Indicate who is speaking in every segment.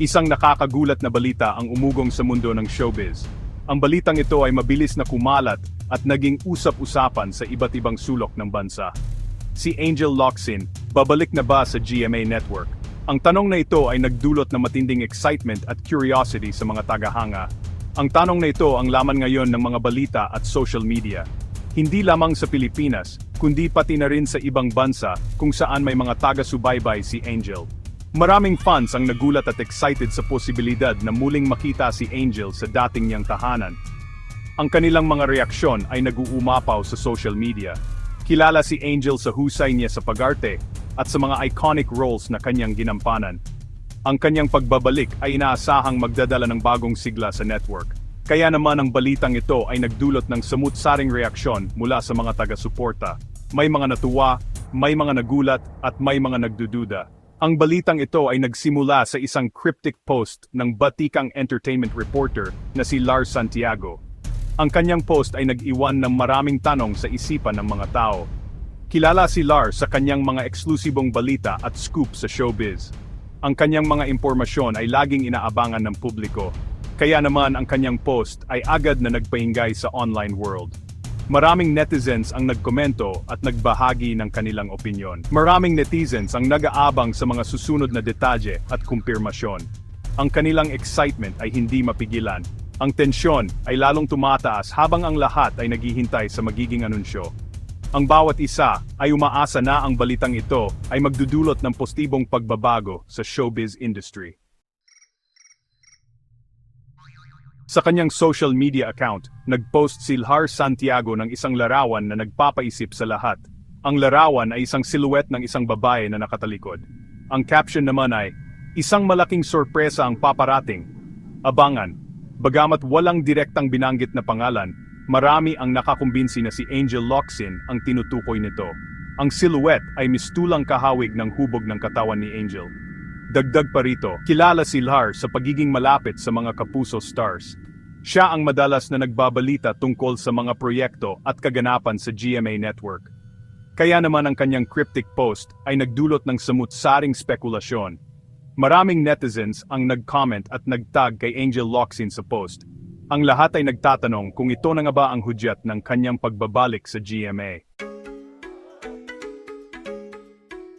Speaker 1: Isang nakakagulat na balita ang umugong sa mundo ng showbiz. Ang balitang ito ay mabilis na kumalat at naging usap-usapan sa iba't ibang sulok ng bansa. Si Angel Locsin, babalik na ba sa GMA Network? Ang tanong na ito ay nagdulot ng matinding excitement at curiosity sa mga tagahanga. Ang tanong na ito ang laman ngayon ng mga balita at social media. Hindi lamang sa Pilipinas, kundi pati na rin sa ibang bansa kung saan may mga taga-subaybay si Angel. Maraming fans ang nagulat at excited sa posibilidad na muling makita si Angel sa dating niyang tahanan. Ang kanilang mga reaksyon ay nag-uumapaw sa social media. Kilala si Angel sa husay niya sa pagarte at sa mga iconic roles na kanyang ginampanan. Ang kanyang pagbabalik ay inaasahang magdadala ng bagong sigla sa network. Kaya naman ang balitang ito ay nagdulot ng samut-saring reaksyon mula sa mga taga-suporta. May mga natuwa, may mga nagulat, at may mga nagdududa. Ang balitang ito ay nagsimula sa isang cryptic post ng batikang entertainment reporter na si Lars Santiago. Ang kanyang post ay nag-iwan ng maraming tanong sa isipan ng mga tao. Kilala si Lars sa kanyang mga eksklusibong balita at scoop sa showbiz. Ang kanyang mga impormasyon ay laging inaabangan ng publiko. Kaya naman ang kanyang post ay agad na nagpahinggay sa online world. Maraming netizens ang nagkomento at nagbahagi ng kanilang opinyon. Maraming netizens ang nag-aabang sa mga susunod na detalye at kumpirmasyon. Ang kanilang excitement ay hindi mapigilan. Ang tensyon ay lalong tumataas habang ang lahat ay naghihintay sa magiging anunsyo. Ang bawat isa ay umaasa na ang balitang ito ay magdudulot ng postibong pagbabago sa showbiz industry. Sa kanyang social media account, nagpost si Lhar Santiago ng isang larawan na nagpapaisip sa lahat. Ang larawan ay isang silhouette ng isang babae na nakatalikod. Ang caption naman ay, Isang malaking sorpresa ang paparating. Abangan. Bagamat walang direktang binanggit na pangalan, marami ang nakakumbinsi na si Angel Locsin ang tinutukoy nito. Ang silhouette ay mistulang kahawig ng hubog ng katawan ni Angel. Dagdag pa rito, kilala si Lhar sa pagiging malapit sa mga kapuso stars. Siya ang madalas na nagbabalita tungkol sa mga proyekto at kaganapan sa GMA Network. Kaya naman ang kanyang cryptic post ay nagdulot ng samut-saring spekulasyon. Maraming netizens ang nag-comment at nagtag kay Angel Locsin sa post. Ang lahat ay nagtatanong kung ito na nga ba ang hudyat ng kanyang pagbabalik sa GMA.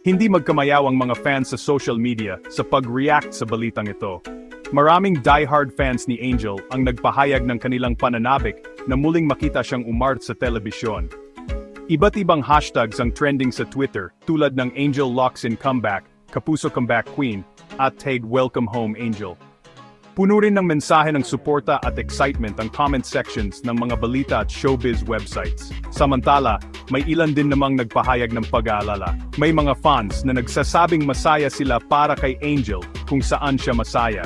Speaker 1: Hindi magkamayaw ang mga fans sa social media sa pag-react sa balitang ito. Maraming diehard fans ni Angel ang nagpahayag ng kanilang pananabik na muling makita siyang umart sa telebisyon. Iba't ibang hashtags ang trending sa Twitter tulad ng Angel Locks in Comeback, Kapuso Comeback Queen, at tag Welcome Home Angel. Puno rin ng mensahe ng suporta at excitement ang comment sections ng mga balita at showbiz websites. Samantala, may ilan din namang nagpahayag ng pag-aalala. May mga fans na nagsasabing masaya sila para kay Angel kung saan siya masaya.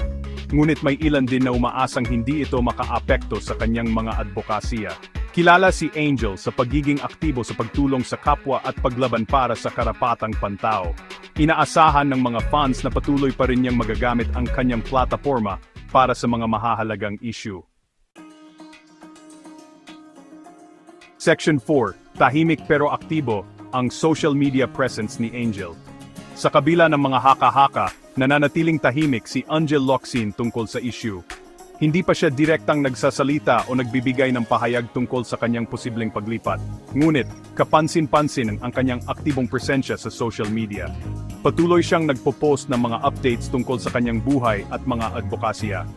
Speaker 1: Ngunit may ilan din na umaasang hindi ito makaapekto sa kanyang mga advokasya. Kilala si Angel sa pagiging aktibo sa pagtulong sa kapwa at paglaban para sa karapatang pantao. Inaasahan ng mga fans na patuloy pa rin niyang magagamit ang kanyang plataforma para sa mga mahahalagang issue. Section 4. Tahimik pero aktibo ang social media presence ni Angel. Sa kabila ng mga haka-haka, nananatiling tahimik si Angel Locsin tungkol sa issue. Hindi pa siya direktang nagsasalita o nagbibigay ng pahayag tungkol sa kanyang posibleng paglipat. Ngunit, kapansin-pansin ang kanyang aktibong presensya sa social media. Patuloy siyang nagpo-post ng mga updates tungkol sa kanyang buhay at mga advokasya.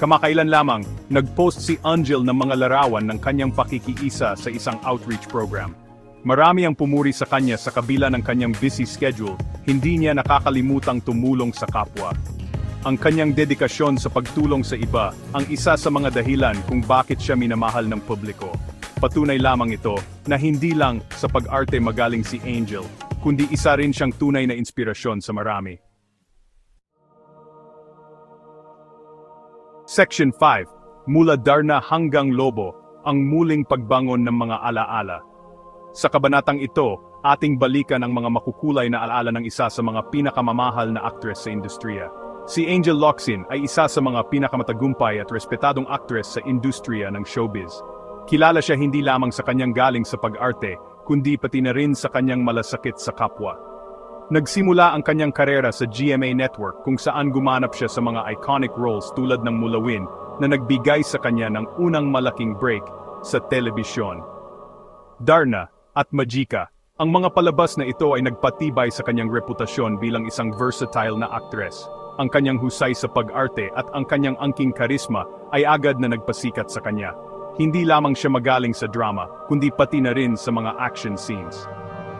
Speaker 1: Kamakailan lamang, nag-post si Angel ng mga larawan ng kanyang pakikiisa sa isang outreach program. Marami ang pumuri sa kanya sa kabila ng kanyang busy schedule, hindi niya nakakalimutang tumulong sa kapwa. Ang kanyang dedikasyon sa pagtulong sa iba ang isa sa mga dahilan kung bakit siya minamahal ng publiko. Patunay lamang ito na hindi lang sa pag-arte magaling si Angel, kundi isa rin siyang tunay na inspirasyon sa marami. Section 5. Mula Darna hanggang Lobo, ang muling pagbangon ng mga alaala. Sa kabanatang ito, ating balikan ang mga makukulay na alaala ng isa sa mga pinakamamahal na aktres sa industriya. Si Angel Locsin ay isa sa mga pinakamatagumpay at respetadong aktres sa industriya ng showbiz. Kilala siya hindi lamang sa kanyang galing sa pag-arte, kundi pati na rin sa kanyang malasakit sa kapwa. Nagsimula ang kanyang karera sa GMA Network kung saan gumanap siya sa mga iconic roles tulad ng Mulawin na nagbigay sa kanya ng unang malaking break sa telebisyon. Darna at Majika, ang mga palabas na ito ay nagpatibay sa kanyang reputasyon bilang isang versatile na actress. Ang kanyang husay sa pag-arte at ang kanyang angking karisma ay agad na nagpasikat sa kanya. Hindi lamang siya magaling sa drama, kundi pati na rin sa mga action scenes.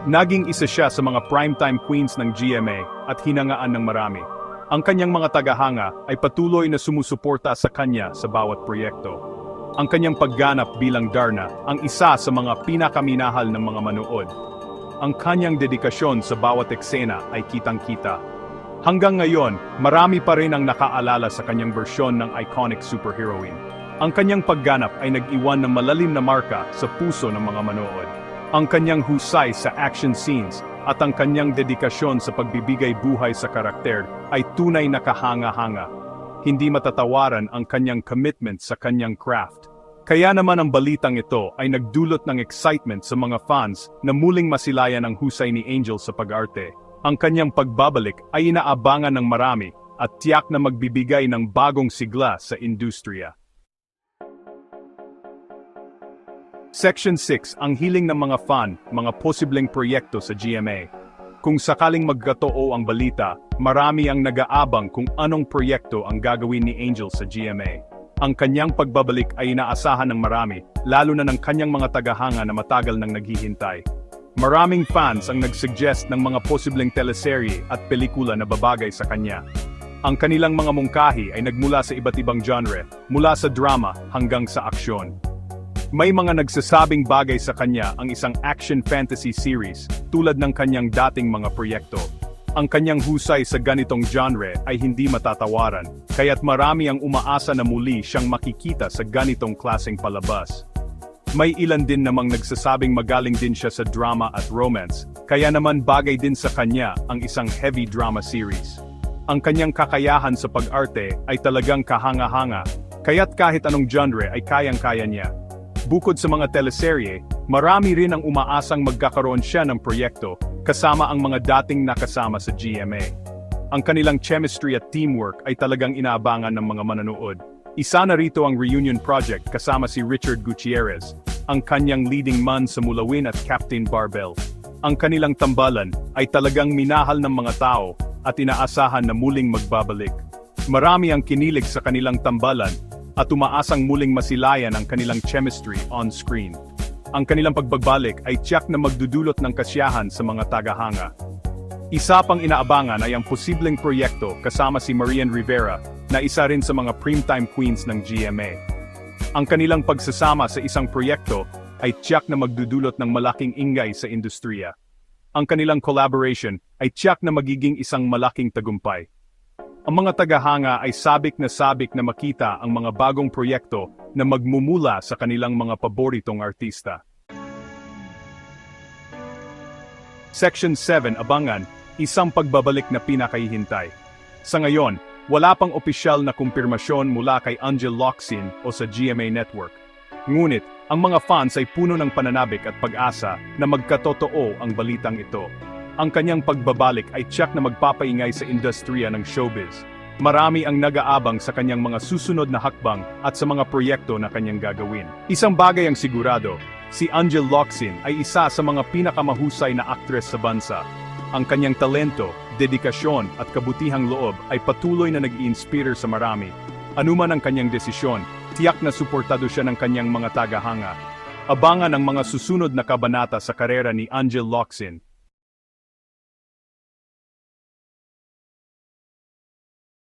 Speaker 1: Naging isa siya sa mga primetime queens ng GMA at hinangaan ng marami. Ang kanyang mga tagahanga ay patuloy na sumusuporta sa kanya sa bawat proyekto. Ang kanyang pagganap bilang Darna ang isa sa mga pinakaminahal ng mga manood. Ang kanyang dedikasyon sa bawat eksena ay kitang-kita. Hanggang ngayon, marami pa rin ang nakaalala sa kanyang bersyon ng iconic superheroine. Ang kanyang pagganap ay nag-iwan ng malalim na marka sa puso ng mga manood. Ang kanyang husay sa action scenes at ang kanyang dedikasyon sa pagbibigay buhay sa karakter ay tunay na kahanga-hanga. Hindi matatawaran ang kanyang commitment sa kanyang craft. Kaya naman ang balitang ito ay nagdulot ng excitement sa mga fans na muling masilayan ang husay ni Angel sa pag-arte. Ang kanyang pagbabalik ay inaabangan ng marami at tiyak na magbibigay ng bagong sigla sa industriya. Section 6 ang hiling ng mga fan, mga posibleng proyekto sa GMA. Kung sakaling magkatoo ang balita, marami ang nag-aabang kung anong proyekto ang gagawin ni Angel sa GMA. Ang kanyang pagbabalik ay inaasahan ng marami, lalo na ng kanyang mga tagahanga na matagal nang naghihintay. Maraming fans ang nagsuggest ng mga posibleng teleserye at pelikula na babagay sa kanya. Ang kanilang mga mungkahi ay nagmula sa iba't ibang genre, mula sa drama hanggang sa aksyon. May mga nagsasabing bagay sa kanya ang isang action fantasy series tulad ng kanyang dating mga proyekto. Ang kanyang husay sa ganitong genre ay hindi matatawaran, kaya't marami ang umaasa na muli siyang makikita sa ganitong klaseng palabas. May ilan din namang nagsasabing magaling din siya sa drama at romance, kaya naman bagay din sa kanya ang isang heavy drama series. Ang kanyang kakayahan sa pag-arte ay talagang kahanga-hanga, kaya't kahit anong genre ay kayang-kaya niya. Bukod sa mga teleserye, marami rin ang umaasang magkakaroon siya ng proyekto, kasama ang mga dating nakasama sa GMA. Ang kanilang chemistry at teamwork ay talagang inaabangan ng mga manonood. Isa na rito ang reunion project kasama si Richard Gutierrez, ang kanyang leading man sa Mulawin at Captain Barbell. Ang kanilang tambalan ay talagang minahal ng mga tao at inaasahan na muling magbabalik. Marami ang kinilig sa kanilang tambalan at umaasang muling masilayan ang kanilang chemistry on screen. Ang kanilang pagbagbalik ay tiyak na magdudulot ng kasiyahan sa mga tagahanga. Isa pang inaabangan ay ang posibleng proyekto kasama si Marian Rivera na isa rin sa mga primetime queens ng GMA. Ang kanilang pagsasama sa isang proyekto ay tiyak na magdudulot ng malaking ingay sa industriya. Ang kanilang collaboration ay tiyak na magiging isang malaking tagumpay. Ang mga tagahanga ay sabik na sabik na makita ang mga bagong proyekto na magmumula sa kanilang mga paboritong artista. Section 7 Abangan, isang pagbabalik na pinakahihintay. Sa ngayon, wala pang opisyal na kumpirmasyon mula kay Angel Locsin o sa GMA Network. Ngunit, ang mga fans ay puno ng pananabik at pag-asa na magkatotoo ang balitang ito. Ang kanyang pagbabalik ay tiyak na magpapaingay sa industriya ng showbiz. Marami ang nag-aabang sa kanyang mga susunod na hakbang at sa mga proyekto na kanyang gagawin. Isang bagay ang sigurado, si Angel Locsin ay isa sa mga pinakamahusay na aktres sa bansa. Ang kanyang talento, dedikasyon at kabutihang loob ay patuloy na nag-iinspire sa marami. Anuman ang kanyang desisyon, tiyak na suportado siya ng kanyang mga tagahanga. Abangan ang mga susunod na kabanata sa karera ni Angel Locsin